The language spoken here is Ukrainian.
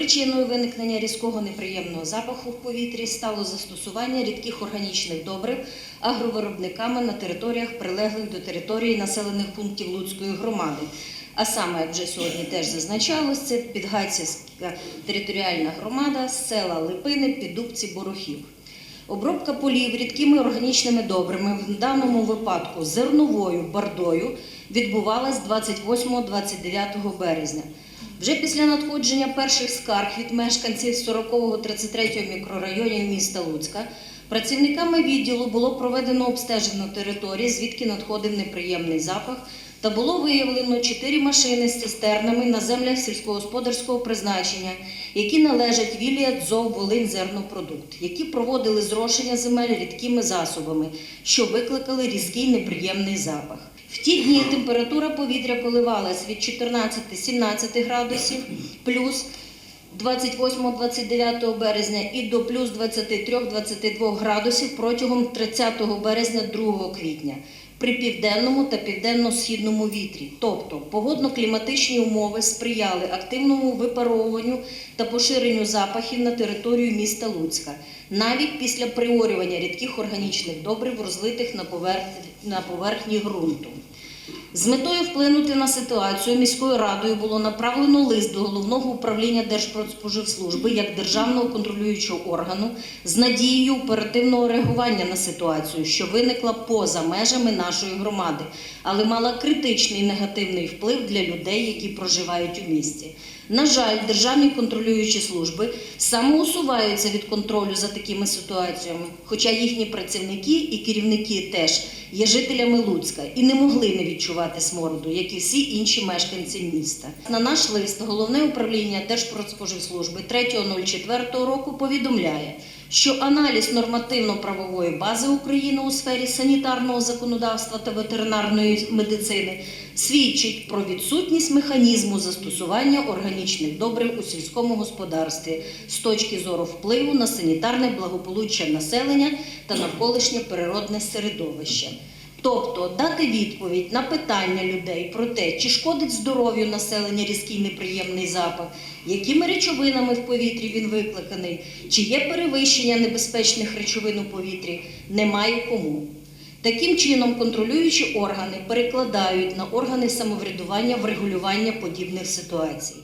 Причиною виникнення різкого неприємного запаху в повітрі стало застосування рідких органічних добрив агровиробниками на територіях, прилеглих до території населених пунктів Луцької громади. А саме, як вже сьогодні теж зазначалось, це Підгайцівська територіальна громада, села Липини, Піддубці, Борохів. Обробка полів рідкими органічними добрими, в даному випадку зерновою бардою, відбувалась 28-29 березня. Вже після надходження перших скарг від мешканців 40-33 мікрорайонів міста Луцька працівниками відділу було проведено обстеження території, звідки надходив неприємний запах, та було виявлено чотири машини з цистернами на землях сільськогосподарського призначення, які належать Вілія ДЗОВ Волинь Зернопродукт, які проводили зрошення земель рідкими засобами, що викликали різкий неприємний запах. В ті дні температура повітря коливалась від 14-17 градусів плюс 28-29 березня і до плюс 23-22 градусів протягом 30 березня 2 квітня при південному та південно-східному вітрі. Тобто погодно-кліматичні умови сприяли активному випаровуванню та поширенню запахів на територію міста Луцька, навіть після приорювання рідких органічних добрив, розлитих на поверхні, на поверхні ґрунту. З метою вплинути на ситуацію міською радою було направлено лист до головного управління Держпродспоживслужби як державного контролюючого органу з надією оперативного реагування на ситуацію, що виникла поза межами нашої громади, але мала критичний негативний вплив для людей, які проживають у місті. На жаль, державні контролюючі служби самоусуваються від контролю за такими ситуаціями, хоча їхні працівники і керівники теж є жителями Луцька і не могли не відчувати смороду, як і всі інші мешканці міста. На наш лист головне управління Держпродспоживслужби 3.04 року повідомляє, що аналіз нормативно-правової бази України у сфері санітарного законодавства та ветеринарної медицини свідчить про відсутність механізму застосування органічних добрив у сільському господарстві з точки зору впливу на санітарне благополуччя населення та навколишнє природне середовище. Тобто дати відповідь на питання людей про те, чи шкодить здоров'ю населення різкий неприємний запах, якими речовинами в повітрі він викликаний, чи є перевищення небезпечних речовин у повітрі, немає кому. Таким чином, контролюючі органи перекладають на органи самоврядування врегулювання подібних ситуацій.